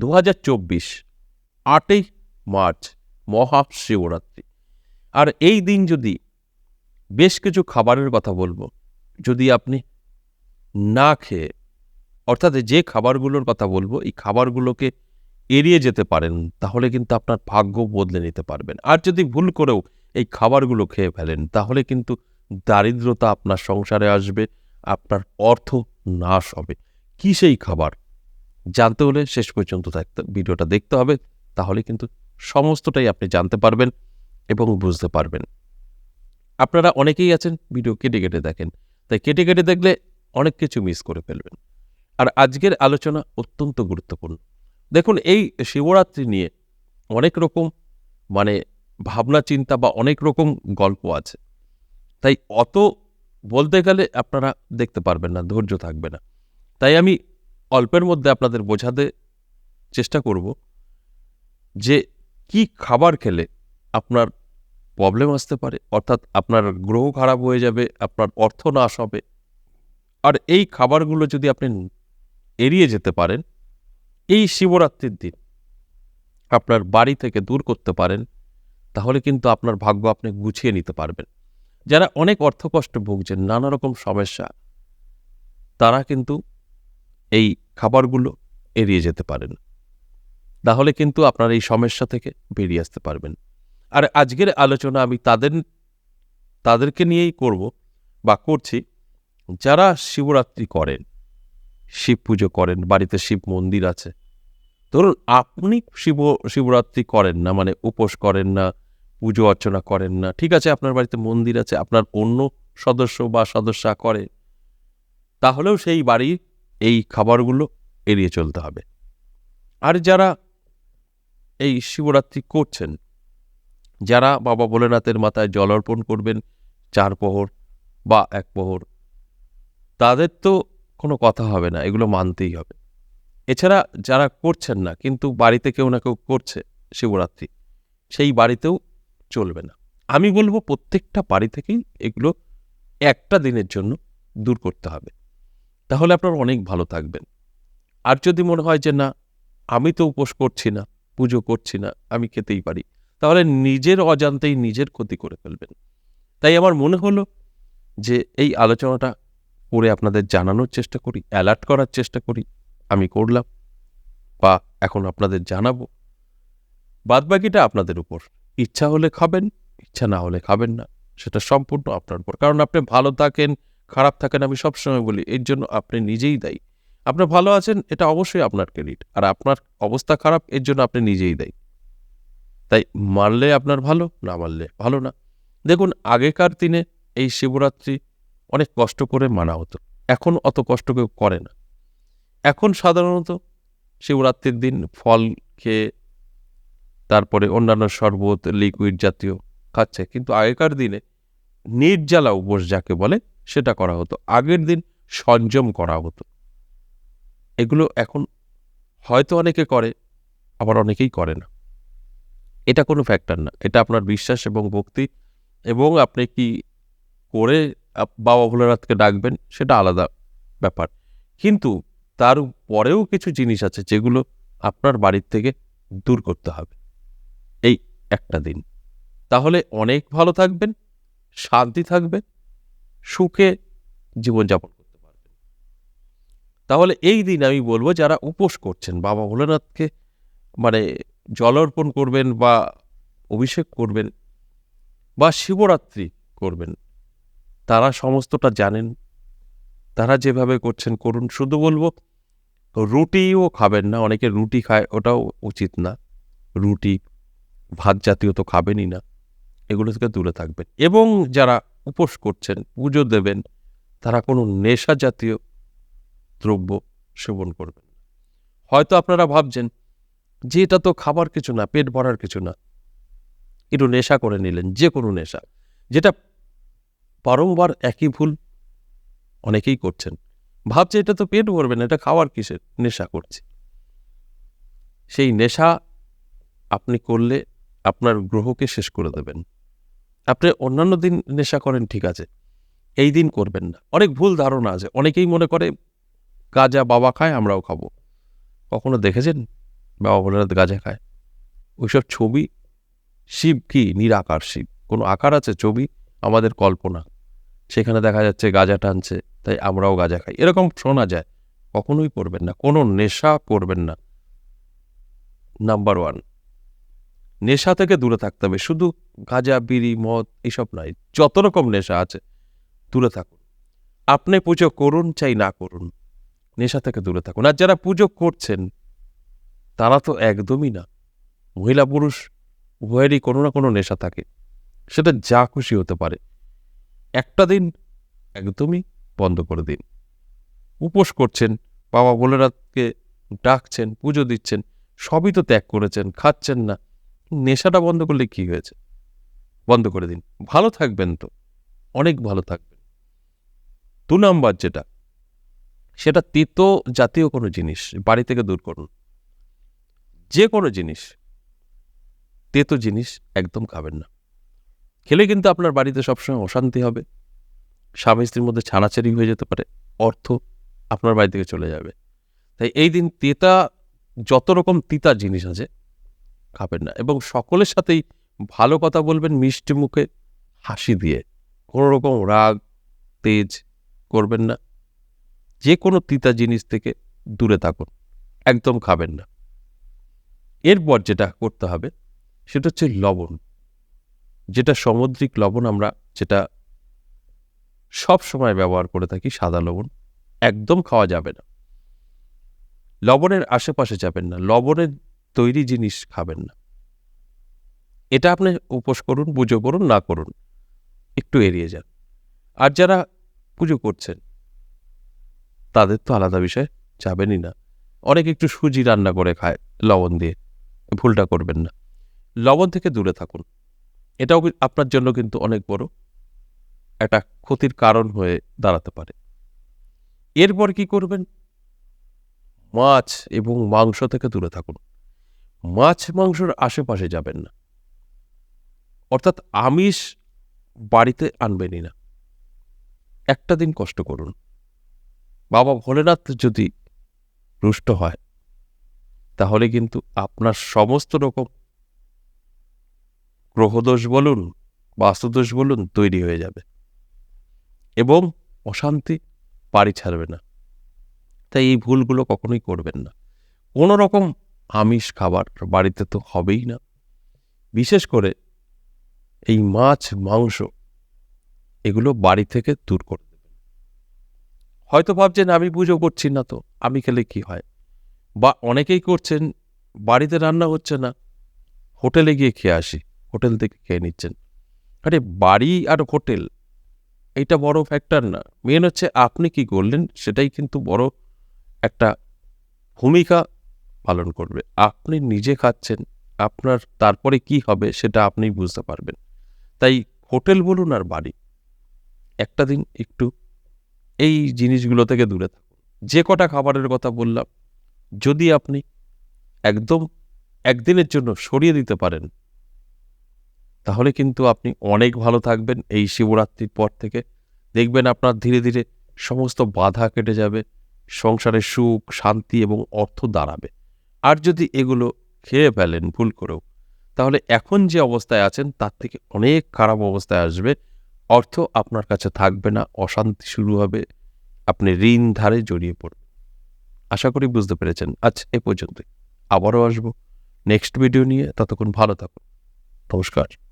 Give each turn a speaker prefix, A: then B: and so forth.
A: দু হাজার চব্বিশ, আটই মার্চ, মহাশিবরাত্রি। আর এই দিন যদি বেশ কিছু খাবারের কথা বলব, যদি আপনি না খেয়ে, অর্থাৎ যে খাবারগুলোর কথা বলব, এই খাবারগুলোকে এড়িয়ে যেতে পারেন, তাহলে কিন্তু আপনার ভাগ্য বদলে নিতে পারবেন। আর যদি ভুল করেও এই খাবারগুলো খেয়ে ফেলেন, তাহলে কিন্তু দারিদ্রতা আপনার সংসারে আসবে, আপনার অর্থ নাশ হবে। কি সেই খাবার? জানতে হলে শেষ পর্যন্ত থাকতে ভিডিওটা দেখতে হবে। তাহলে কিন্তু সমস্তটাই আপনি জানতে পারবেন এবং বুঝতে পারবেন। আপনারা অনেকেই আছেন, ভিডিও কেটে কেটে দেখেন। তাই কেটে কেটে দেখলে অনেক কিছু মিস করে ফেলবেন। আর আজকের আলোচনা অত্যন্ত গুরুত্বপূর্ণ। দেখুন, এই শিবরাত্রি নিয়ে অনেক রকম মানে ভাবনা, চিন্তা বা অনেক রকম গল্প আছে। তাই অত বলতে গেলে আপনারা দেখতে পারবেন না, ধৈর্য থাকবে না। তাই আমি অল্পের মধ্যে আপনাদের বোঝাতে চেষ্টা করব যে কি খাবার খেলে আপনার প্রবলেম আসতে পারে, অর্থাৎ আপনার গ্রহ খারাপ হয়ে যাবে, আপনার অর্থ নাশ হবে। আর এই খাবারগুলো যদি আপনি এড়িয়ে যেতে পারেন, এই শিবরাত্রির দিন আপনার বাড়ি থেকে দূর করতে পারেন, তাহলে কিন্তু আপনার ভাগ্য আপনি গুছিয়ে নিতে পারবেন। যারা অনেক অর্থকষ্ট ভুগছেন, নানা রকম সমস্যা, তারা কিন্তু এই খাবারগুলো এড়িয়ে যেতে পারেন। তাহলে কিন্তু আপনার এই সমস্যা থেকে বেরিয়ে আসতে পারবেন। আর আজকের আলোচনা আমি তাদের, তাদেরকে নিয়েই করব বা করছি। যারা শিবরাত্রি করেন, শিব পুজো করেন, বাড়িতে শিব মন্দির আছে, ধরুন আপনি শিব, শিবরাত্রি করেন না মানে উপোস করেন না, পুজো অর্চনা করেন না, ঠিক আছে, আপনার বাড়িতে মন্দির আছে, আপনার অন্য সদস্য বা সদস্যা করে, তাহলেও সেই বাড়ির এই খাবারগুলো এড়িয়ে চলতে হবে। আর যারা এই শিবরাত্রি করছেন, যারা বাবা ভোলেনাথের মাথায় জল অর্পণ করবেন, চার প্রহর বা এক প্রহর, তাদের তো কোনো কথা হবে না, এগুলো মানতেই হবে। এছাড়া যারা করছেন না, কিন্তু বাড়িতে কেউ না কেউ করছে শিবরাত্রি, সেই বাড়িতেও চলবে না। আমি বলব প্রত্যেকটা বাড়ি থেকেই এগুলো একটা দিনের জন্য দূর করতে হবে। তাহলে আপনার অনেক ভালো থাকবেন আর যদি মনে হয় যে না, আমি তো উপোস করছি না, পুজো করছি না, আমি খেতেই পারি, তাহলে নিজের অজান্তেই নিজের ক্ষতি করে ফেলবেন। তাই আমার মনে হলো যে এই আলোচনাটা করে আপনাদের জানানোর চেষ্টা করি, অ্যালার্ট করার চেষ্টা করি, আমি করলাম বা এখন আপনাদের জানাব। বাদবাকিটা আপনাদের উপর। ইচ্ছা হলে খাবেন, ইচ্ছা না হলে খাবেন না, সেটা সম্পূর্ণ আপনার উপর। কারণ আপনি ভালো থাকেন খারাপ থাকেন আমি সবসময় বলি, এর জন্য আপনি নিজেই দায়ী। আপনি ভালো আছেন, এটা অবশ্যই আপনার ক্রেডিট। আর আপনার অবস্থা খারাপ, এর জন্য আপনি নিজেই দায়ী। তাই মারলে আপনার ভালো, না মারলে ভালো না। দেখুন, আগেকার দিনে এই শিবরাত্রি অনেক কষ্ট করে মানা হতো। এখন অত কষ্ট কেউ করে না। এখন সাধারণত শিবরাত্রির দিন ফল খেয়ে তারপরে অন্যান্য শরবত লিকুইড জাতীয় খাচ্ছে। কিন্তু আগেকার দিনে নির্জালা উপোস যাকে বলে সেটা করা হতো। আগের দিন সংযম করা হতো। এগুলো এখন হয়তো অনেকে করে, আবার অনেকেই করে না। এটা কোনো ফ্যাক্টর না। এটা আপনার বিশ্বাস এবং ভক্তি এবং আপনি কি করে বাবা ভোলানাথকে ডাকবেন সেটা আলাদা ব্যাপার। কিন্তু তার পরেও কিছু জিনিস আছে যেগুলো আপনার বাড়ির থেকে দূর করতে হবে। এই একটা দিন। তাহলে অনেক ভালো থাকবেন, শান্তি থাকবে সুখে জীবনযাপন করতে পারবেন তাহলে এই দিন আমি বলব যারা উপোস করছেন, বাবা ভোলেনাথকে মানে জল অর্পণ করবেন বা অভিষেক করবেন বা শিবরাত্রি করবেন, তারা সমস্তটা জানেন। তারা যেভাবে করছেন, করুন। শুধু বলব, রুটিও খাবেন না, অনেকে রুটি খায়, ওটাও উচিত না। রুটি, ভাত জাতীয় তো খাবেনই না। এগুলো থেকে দূরে থাকবেন। এবং যারা উপোস করছেন, পুজো দেবেন, তারা কোনো নেশা জাতীয় দ্রব্য সেবন করবেন হয়তো আপনারা ভাবছেন যে এটা তো খাবার কিছু না, পেট ভরার কিছু না। একটু নেশা করে নিলেন, যে কোনো নেশা। যেটা বারংবার একই ভুল অনেকেই করছেন। ভাবছে এটা তো পেট ভরবে না, এটা খাওয়ার কিসের? নেশা করছে। সেই নেশা আপনি করলে আপনার গ্রহকে শেষ করে দেবেন। আপনি অন্যান্য দিন নেশা করেন, ঠিক আছে। এই দিন করবেন না। অনেক ভুল ধারণা আছে। অনেকেই মনে করে, গাজা বাবা খায়, আমরাও খাব। কখনো দেখেছেন? বাবা ভোলেনাথ গাঁজা খায়। ওইসব ছবি, শিব কি? নিরাকার শিব। কোনো আকার আছে ছবি? আমাদের কল্পনা। সেখানে দেখা যাচ্ছে গাঁজা টানছে, তাই আমরাও গাঁজা খাই। এরকম শোনা যায়। কখনোই করবেন না। কোনো নেশা করবেন না। Number one. নেশা থেকে দূরে থাকতে হবে। শুধু গাঁজা, বিড়ি, মদ এইসব নয়, যত রকম নেশা আছে, দূরে থাকুন। আপনি পুজো করুন চাই না করুন, নেশা থেকে দূরে থাকুন। আর যারা পুজো করছেন, তারা তো একদমই না। মহিলা, পুরুষ, উভয়েরই কোনো না কোনো নেশা থাকে। সেটা যা খুশি হতে পারে। একটা দিন একদমই বন্ধ করে দিন। উপোস করছেন, বাবা ভোলেনাথকে ডাকছেন, পুজো দিচ্ছেন, সবই তো ত্যাগ করেছেন, খাচ্ছেন না। নেশাটা বন্ধ করলে কি হয়েছে? বন্ধ করে দিন। ভালো থাকবেন তো। অনেক ভালো থাকবেন। দু নাম্বার যেটা, সেটা তিতো জাতীয় কোনো জিনিস, বাড়ি থেকে দূর করুন। যে কোনো জিনিস, তেতো জিনিস একদম খাবেন না। খেলে কিন্তু আপনার বাড়িতে সবসময় অশান্তি হবে। স্বামী স্ত্রীর মধ্যে ছানাছাড়ি হয়ে যেতে পারে। অর্থ আপনার বাড়ি থেকে চলে যাবে। তাই এই দিন তেতা, যত রকম তিতা জিনিস আছে খাবেন না। এবং সকলের সাথেই ভালো কথা বলবেন, মিষ্টি মুখে হাসি দিয়ে। কোনো রকম রাগ, তেজ করবেন না। যে কোনো তিতা জিনিস থেকে দূরে থাকুন, একদম খাবেন না। এরপর যেটা করতে হবে, সেটা হচ্ছে লবণ। যেটা সামুদ্রিক লবণ আমরা, যেটা সব সময় ব্যবহার করে থাকি, সাদা লবণ, একদম খাওয়া যাবে না। লবণের আশেপাশে যাবেন না। লবণের তৈরি জিনিস খাবেন না। এটা আপনি উপোস করুন, পুজো করুন, না করুন, একটু এড়িয়ে যান। আর যারা পুজো করছেন, তাদের তো আলাদা বিষয়, যাবেনই না। অনেক একটু সুজি রান্না করে খায়, লবণ দিয়ে, ভুলটা করবেন না। লবণ থেকে দূরে থাকুন। এটাও আপনার জন্য কিন্তু অনেক বড় একটা ক্ষতির কারণ হয়ে দাঁড়াতে পারে। এরপর কি করবেন? মাছ এবং মাংস থেকে দূরে থাকুন। মাছ মাংসর আশেপাশে যাবেন না। অর্থাৎ আমিষ বাড়িতে আনবেনই না। একটা দিন কষ্ট করুন। বাবা ভোলেনাথ যদি রুষ্ট হয়, তাহলে কিন্তু আপনার সমস্ত রকম গ্রহদোষ বলুন, বাস্তুদোষ বলুন তৈরি হয়ে যাবে এবং অশান্তি বাড়ি ছাড়বে না। তাই এই ভুলগুলো কখনোই করবেন না। কোনো রকম আমিষ খাবার বাড়িতে তো হবেই না। বিশেষ করে এই মাছ, মাংস, এগুলো বাড়ি থেকে দূর করে হয়তো ভাবছেন, আমি পুজো করছি না তো, আমি খেলে কি হয়? বা অনেকেই করছেন, বাড়িতে রান্না হচ্ছে না, হোটেলে গিয়ে খেয়ে আসি, হোটেল থেকে খেয়ে নিচ্ছেন। আরে, বাড়ি আর হোটেল, এটা বড় ফ্যাক্টর না। মেন হচ্ছে আপনি কি করলেন, সেটাই কিন্তু বড় একটা ভূমিকা পালন করবে। আপনি নিজে খাচ্ছেন, আপনার তারপরে কি হবে সেটা আপনি বুঝতে পারবেন। তাই হোটেল বলুন আর বাড়ি, একটা দিন একটু এই জিনিসগুলো থেকে দূরে থাকুন। যে কটা খাবারের কথা বললাম, যদি আপনি একদম একদিনের জন্য সরিয়ে দিতে পারেন, তাহলে কিন্তু আপনি অনেক ভালো থাকবেন। এই শিবরাত্রির পর থেকে দেখবেন আপনার ধীরে ধীরে সমস্ত বাধা কেটে যাবে, সংসারে সুখ, শান্তি এবং অর্থ দাঁড়াবে। আর যদি এগুলো খেয়ে ফেলেন, ভুল করেও, তাহলে এখন যে অবস্থায় আছেন, তার থেকে অনেক খারাপ অবস্থায় আসবে। অর্থ আপনার কাছে থাকবে না, অশান্তি শুরু হবে, আপনি ঋণ ধারে জড়িয়ে পড়বেন। আশা করি বুঝতে পেরেছেন। আচ্ছা এ পর্যন্তই। আবারও আসব। নেক্সট ভিডিও নিয়ে ততক্ষণ ভালো থাকুন। নমস্কার।